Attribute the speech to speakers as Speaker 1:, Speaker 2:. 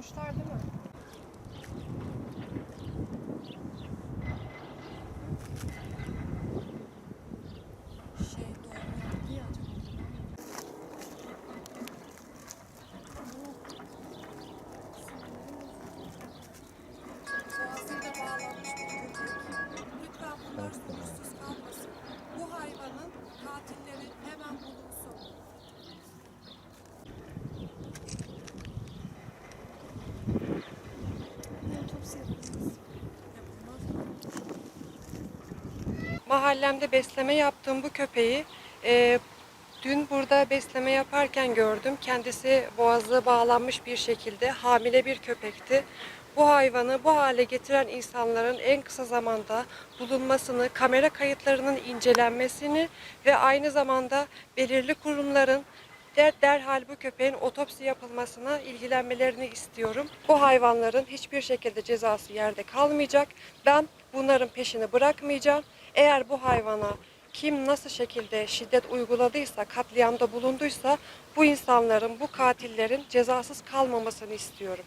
Speaker 1: Vurmuşlar değil mi? Mahallemde besleme yaptığım bu köpeği e, dün burada besleme yaparken gördüm. Kendisi boğazı bağlanmış bir şekilde hamile bir köpekti. Bu hayvanı bu hale getiren insanların en kısa zamanda bulunmasını, kamera kayıtlarının incelenmesini ve aynı zamanda belirli kurumların der, derhal bu köpeğin otopsi yapılmasına ilgilenmelerini istiyorum. Bu hayvanların hiçbir şekilde cezası yerde kalmayacak. Ben bunların peşini bırakmayacağım. Eğer bu hayvana kim nasıl şekilde şiddet uyguladıysa, katliamda bulunduysa bu insanların, bu katillerin cezasız kalmamasını istiyorum.